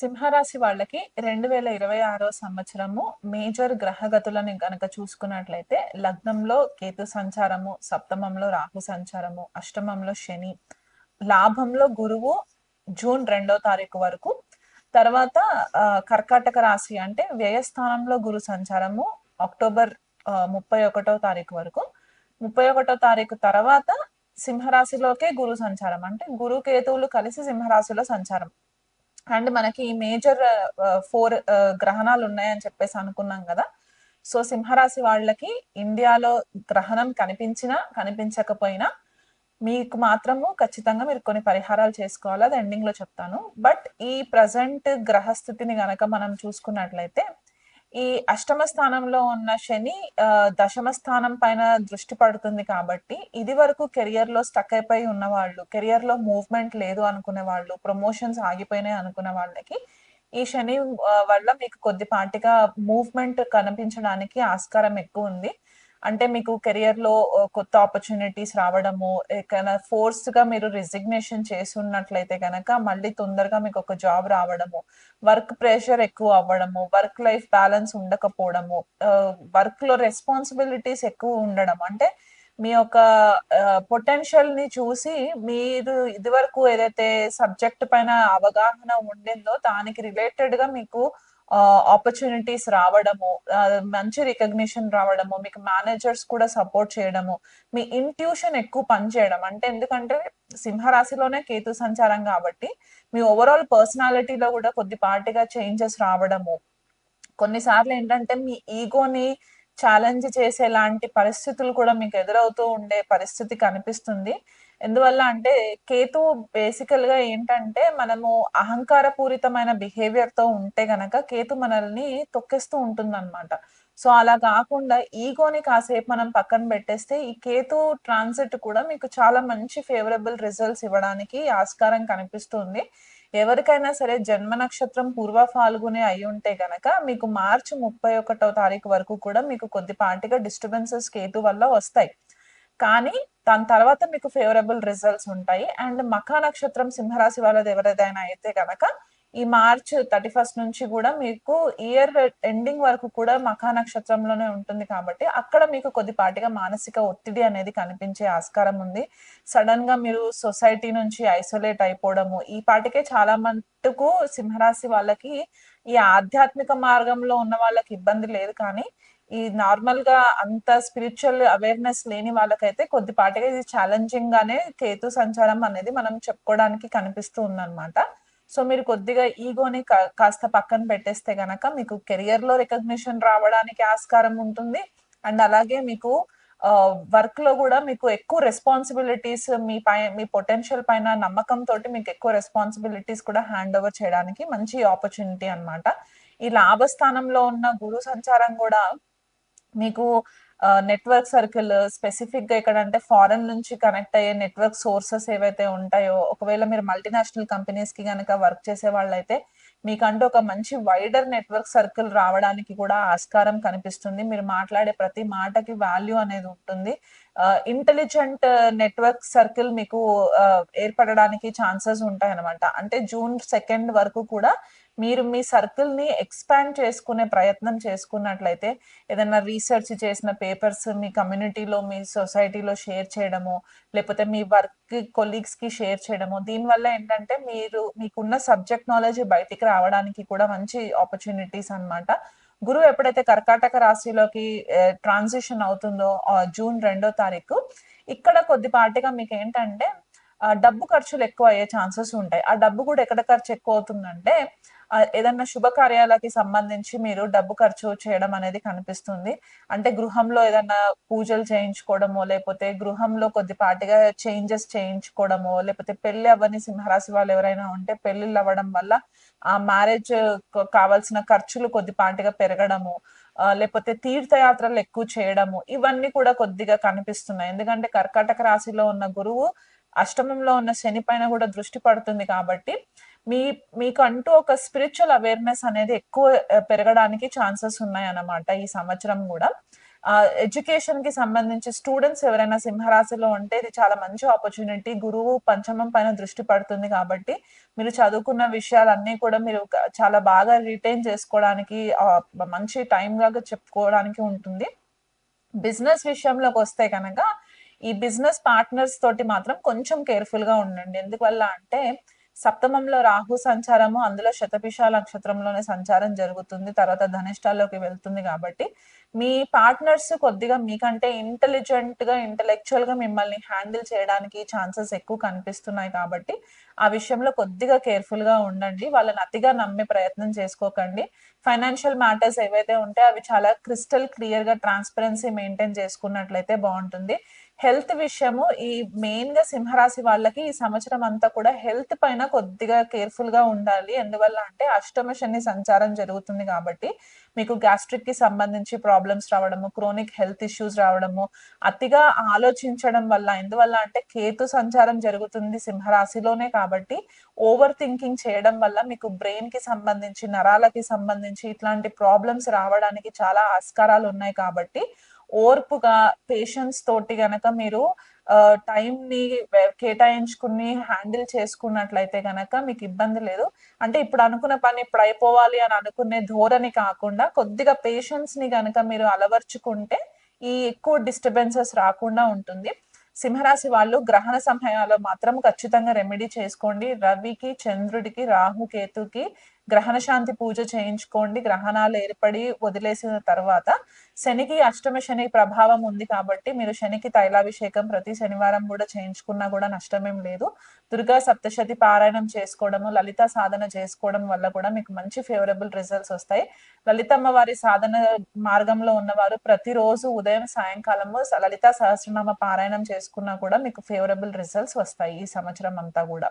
సింహరాశి వాళ్ళకి రెండు వేల ఇరవై ఆరో సంవత్సరము మేజర్ గ్రహగతులని గనక చూసుకున్నట్లయితే లగ్నంలో కేతు సంచారము సప్తమంలో రాహు సంచారము అష్టమంలో శని లాభంలో గురువు జూన్ రెండో తారీఖు వరకు. తర్వాత కర్కాటక రాశి అంటే వ్యయస్థానంలో గురు సంచారము అక్టోబర్ ముప్పై ఒకటో తారీఖు వరకు. ముప్పై ఒకటో తారీఖు తర్వాత సింహరాశిలోకే గురు సంచారం. అంటే గురు కేతువులు కలిసి సింహరాశిలో సంచారం. అండ్ మనకి మేజర్ ఫోర్ గ్రహణాలు ఉన్నాయని చెప్పేసి అనుకున్నాం కదా. సో సింహరాశి వాళ్ళకి ఇండియాలో గ్రహణం కనిపించినా కనిపించకపోయినా మీకు మాత్రము ఖచ్చితంగా మీరు కొన్ని పరిహారాలు చేసుకోవాలి. అది ఎండింగ్లో చెప్తాను. బట్ ఈ ప్రజెంట్ గ్రహస్థితిని గనక మనం చూసుకున్నట్లయితే ఈ అష్టమ స్థానంలో ఉన్న శని దశమ స్థానం పైన దృష్టి పడుతుంది కాబట్టి ఇది వరకు కెరియర్లో స్టక్ అయిపోయి ఉన్న వాళ్ళు కెరియర్లో మూవ్మెంట్ లేదు అనుకునే వాళ్ళు ప్రమోషన్స్ ఆగిపోయినాయి అనుకునే వాళ్ళకి ఈ శని వల్ల మీకు కొద్దిపాటిగా మూవ్మెంట్ కనిపించడానికి ఆస్కారం ఎక్కువ ఉంది. అంటే మీకు కెరియర్లో కొత్త ఆపర్చునిటీస్ రావడము ఎక్కడైనా ఫోర్స్గా మీరు రిజిగ్నేషన్ చేసి ఉన్నట్లయితే కనుక మళ్ళీ తొందరగా మీకు ఒక జాబ్ రావడము వర్క్ ప్రెషర్ ఎక్కువ అవ్వడము వర్క్ లైఫ్ బ్యాలెన్స్ ఉండకపోవడము వర్క్లో రెస్పాన్సిబిలిటీస్ ఎక్కువ ఉండడం అంటే మీ యొక్క పొటెన్షియల్ని చూసి మీరు ఇదివరకు ఏదైతే సబ్జెక్ట్ పైన అవగాహన ఉండిందో దానికి రిలేటెడ్గా మీకు ఆపర్చునిటీస్ రావడము మంచి రికగ్నిషన్ రావడము మీకు మేనేజర్స్ కూడా సపోర్ట్ చేయడము మీ ఇంట్యూషన్ ఎక్కువ పనిచేయడం. అంటే ఎందుకంటే సింహరాశిలోనే కేతు సంచారం కాబట్టి మీ ఓవరాల్ పర్సనాలిటీలో కూడా కొద్దిపాటిగా చేంజెస్ రావడము. కొన్నిసార్లు ఏంటంటే మీ ఈగోని ఛాలెంజ్ చేసేలాంటి పరిస్థితులు కూడా మీకు ఎదురవుతూ ఉండే పరిస్థితి కనిపిస్తుంది. ఎందువల్ల అంటే కేతు బేసికల్గా ఏంటంటే మనము అహంకారపూరితమైన బిహేవియర్తో ఉంటే గనక కేతు మనల్ని తొక్కేస్తూ ఉంటుందన్నమాట. సో అలా కాకుండా ఈగోని కాసేపు మనం పక్కన పెట్టేస్తే ఈ కేతు ట్రాన్సిట్ కూడా మీకు చాలా మంచి ఫేవరబుల్ రిజల్ట్స్ ఇవ్వడానికి ఆస్కారం కనిపిస్తుంది. ఎవరికైనా సరే జన్మ నక్షత్రం పూర్వ ఫాల్గునే అయి ఉంటే గనక మీకు మార్చి ముప్పై ఒకటో తారీఖు వరకు కూడా మీకు కొద్దిపాటిగా డిస్టర్బెన్సెస్ కేతు వల్ల వస్తాయి. కానీ దాని తర్వాత మీకు ఫేవరబుల్ రిజల్ట్స్ ఉంటాయి. అండ్ మఖా నక్షత్రం సింహరాశి వాళ్ళది ఎవరిదైనా అయితే కనుక ఈ మార్చ్ థర్టీ ఫస్ట్ నుంచి కూడా మీకు ఇయర్ ఎండింగ్ వరకు కూడా మఖా నక్షత్రంలోనే ఉంటుంది కాబట్టి అక్కడ మీకు కొద్దిపాటిగా మానసిక ఒత్తిడి అనేది కనిపించే ఆస్కారం ఉంది. సడన్గా మీరు సొసైటీ నుంచి ఐసోలేట్ అయిపోవడము ఈ పాటికే చాలా మటుకు సింహరాశి వాళ్ళకి ఈ ఆధ్యాత్మిక మార్గంలో ఉన్న వాళ్ళకి ఇబ్బంది లేదు కానీ ఈ నార్మల్గా అంత స్పిరిచువల్ అవేర్నెస్ లేని వాళ్ళకైతే కొద్దిపాటిగా ఇది ఛాలెంజింగ్ గానే కేతు సంచారం అనేది మనం చెప్పుకోవడానికి కనిపిస్తూ ఉందన్నమాట. సో మీరు కొద్దిగా ఈగోని కా- కాస్త పక్కన పెట్టేస్తే గనక మీకు కెరియర్లో రికగ్నిషన్ రావడానికి ఆస్కారం ఉంటుంది. అండ్ అలాగే మీకు వర్క్లో కూడా మీకు ఎక్కువ రెస్పాన్సిబిలిటీస్ మీ పై మీ పొటెన్షియల్ పైన నమ్మకం తోటి మీకు ఎక్కువ రెస్పాన్సిబిలిటీస్ కూడా హ్యాండ్ ఓవర్ చేయడానికి మంచి ఆపర్చునిటీ అనమాట ఈ లాభస్థానంలో ఉన్న గురు సంచారం కూడా మీకు నెట్వర్క్ సర్కిల్ స్పెసిఫిక్గా ఇక్కడ అంటే ఫారెన్ నుంచి కనెక్ట్ అయ్యే నెట్వర్క్ సోర్సెస్ ఏవైతే ఉంటాయో ఒకవేళ మీరు మల్టీనేషనల్ కంపెనీస్కి కనుక వర్క్ చేసే వాళ్ళైతే మీకంటూ ఒక మంచి వైడర్ నెట్వర్క్ సర్కిల్ రావడానికి కూడా ఆస్కారం కనిపిస్తుంది. మీరు మాట్లాడే ప్రతి మాటకి వాల్యూ అనేది ఉంటుంది. ఇంటెలిజెంట్ నెట్వర్క్ సర్కిల్ మీకు ఏర్పడడానికి ఛాన్సెస్ ఉంటాయి అనమాట అంటే జూన్ సెకండ్ వరకు కూడా మీరు మీ సర్కిల్ని ఎక్స్పాండ్ చేసుకునే ప్రయత్నం చేసుకున్నట్లయితే ఏదైనా రీసెర్చ్ చేసిన పేపర్స్ మీ కమ్యూనిటీలో మీ సొసైటీలో షేర్ చేయడము లేకపోతే మీ వర్క్ కొలీగ్స్కి షేర్ చేయడము దీనివల్ల ఏంటంటే మీరు మీకున్న సబ్జెక్ట్ నాలెడ్జ్ బయటికి రావడానికి కూడా మంచి ఆపర్చునిటీస్ అన్నమాట. గురువు ఎప్పుడైతే కర్కాటక రాశిలోకి ట్రాన్సిషన్ అవుతుందో జూన్ రెండో తారీఖు ఇక్కడ కొద్దిపాటిగా మీకు ఏంటంటే డబ్బు ఖర్చులు ఎక్కువ అయ్యే ఛాన్సెస్ ఉంటాయి. ఆ డబ్బు కూడా ఎక్కడ ఖర్చు ఎక్కువ అవుతుందంటే ఏదన్నా శుభకార్యాలకి సంబంధించి మీరు డబ్బు ఖర్చు చేయడం అనేది కనిపిస్తుంది. అంటే గృహంలో ఏదన్నా పూజలు చేయించుకోవడమో లేకపోతే గృహంలో కొద్దిపాటిగా చేంజెస్ చేయించుకోవడమో లేకపోతే పెళ్ళి అవ్వని సింహరాశి వాళ్ళు ఎవరైనా ఉంటే పెళ్ళిళ్ళు అవ్వడం వల్ల ఆ మ్యారేజ్ కావాల్సిన ఖర్చులు కొద్దిపాటిగా పెరగడము లేకపోతే తీర్థయాత్రలు ఎక్కువ చేయడము ఇవన్నీ కూడా కొద్దిగా కనిపిస్తున్నాయి. ఎందుకంటే కర్కాటక రాశిలో ఉన్న గురువు అష్టమంలో ఉన్న శని పైన కూడా దృష్టి పడుతుంది కాబట్టి మీ మీకు అంటూ ఒక స్పిరిచువల్ అవేర్నెస్ అనేది ఎక్కువ పెరగడానికి ఛాన్సెస్ ఉన్నాయి అన్నమాట ఈ సంవత్సరం కూడా. ఎడ్యుకేషన్కి సంబంధించి స్టూడెంట్స్ ఎవరైనా సింహరాశిలో ఉంటే ఇది చాలా మంచి ఆపర్చునిటీ గురువు పంచమం పైన దృష్టి పడుతుంది కాబట్టి మీరు చదువుకున్న విషయాలన్నీ కూడా మీరు చాలా బాగా రిటైన్ చేసుకోవడానికి మంచి టైం లాగా చెప్పుకోవడానికి ఉంటుంది. బిజినెస్ విషయంలోకి వస్తే కనుక ఈ బిజినెస్ పార్ట్నర్స్ తోటి మాత్రం కొంచెం కేర్ఫుల్గా ఉండండి. ఎందువల్ల అంటే సప్తమంలో రాహు సంచారము అందులో శతపిష నక్షత్రంలోనే సంచారం జరుగుతుంది. తర్వాత ధనిష్టాల్లోకి వెళ్తుంది కాబట్టి మీ పార్ట్నర్స్ కొద్దిగా మీకంటే ఇంటెలిజెంట్గా ఇంటెలెక్చువల్గా మిమ్మల్ని హ్యాండిల్ చేయడానికి ఛాన్సెస్ ఎక్కువ కనిపిస్తున్నాయి కాబట్టి ఆ విషయంలో కొద్దిగా కేర్ఫుల్గా ఉండండి. వాళ్ళని అతిగా నమ్మే ప్రయత్నం చేసుకోకండి. ఫైనాన్షియల్ మ్యాటర్స్ ఏవైతే ఉంటే అవి చాలా క్రిస్టల్ క్లియర్గా ట్రాన్స్పరెన్సీ మెయింటైన్ చేసుకున్నట్లయితే బాగుంటుంది. హెల్త్ విషయము ఈ మెయిన్గా సింహరాశి వాళ్ళకి ఈ సంవత్సరం అంతా కూడా హెల్త్ పైన కొద్దిగా కేర్ఫుల్గా ఉండాలి. ఎందువల్ల అంటే అష్టమ శని సంచారం జరుగుతుంది కాబట్టి మీకు గ్యాస్ట్రిక్కి సంబంధించి ప్రాబ్లమ్స్ రావడము క్రోనిక్ హెల్త్ ఇష్యూస్ రావడము అతిగా ఆలోచించడం వల్ల ఎందువల్ల అంటే కేతు సంచారం జరుగుతుంది సింహరాశిలోనే కాబట్టి ఓవర్ థింకింగ్ చేయడం వల్ల మీకు బ్రెయిన్కి సంబంధించి నరాలకి సంబంధించి ఇట్లాంటి ప్రాబ్లమ్స్ రావడానికి చాలా ఆస్కారాలు ఉన్నాయి కాబట్టి ఓర్పుగా పేషెన్స్ తోటి గనక మీరు టైం ని కేటాయించుకుని హ్యాండిల్ చేసుకున్నట్లయితే గనక మీకు ఇబ్బంది లేదు. అంటే ఇప్పుడు అనుకున్న పని ఇప్పుడు అయిపోవాలి అని అనుకునే ధోరణి కాకుండా కొద్దిగా పేషెన్స్ని గనక మీరు అలవర్చుకుంటే ఈ ఎక్కువ డిస్టర్బెన్సెస్ రాకుండా ఉంటుంది. సింహరాశి వాళ్ళు గ్రహణ సమయాల్లో మాత్రం ఖచ్చితంగా రెమెడీ చేసుకోండి. రవికి చంద్రుడికి రాహు కేతుకి గ్రహణ శాంతి పూజ చేయించుకోండి. గ్రహణాలు ఏర్పడి వదిలేసిన తర్వాత శనికి అష్టమ శని ప్రభావం ఉంది కాబట్టి మీరు శనికి తైలాభిషేకం ప్రతి శనివారం కూడా చేయించుకున్నా కూడా నష్టమేం లేదు. దుర్గా సప్తశతి పారాయణం చేసుకోవడము లలిత సాధన చేసుకోవడం వల్ల కూడా మీకు మంచి ఫేవరబుల్ రిజల్ట్స్ వస్తాయి. లలితమ్మ వారి సాధన మార్గంలో ఉన్నవారు ప్రతిరోజు ఉదయం సాయంకాలము లలిత సహస్రనామ పారాయణం చేసుకున్నా కూడా మీకు ఫేవరబుల్ రిజల్ట్స్ వస్తాయి ఈ సంవత్సరం అంతా కూడా.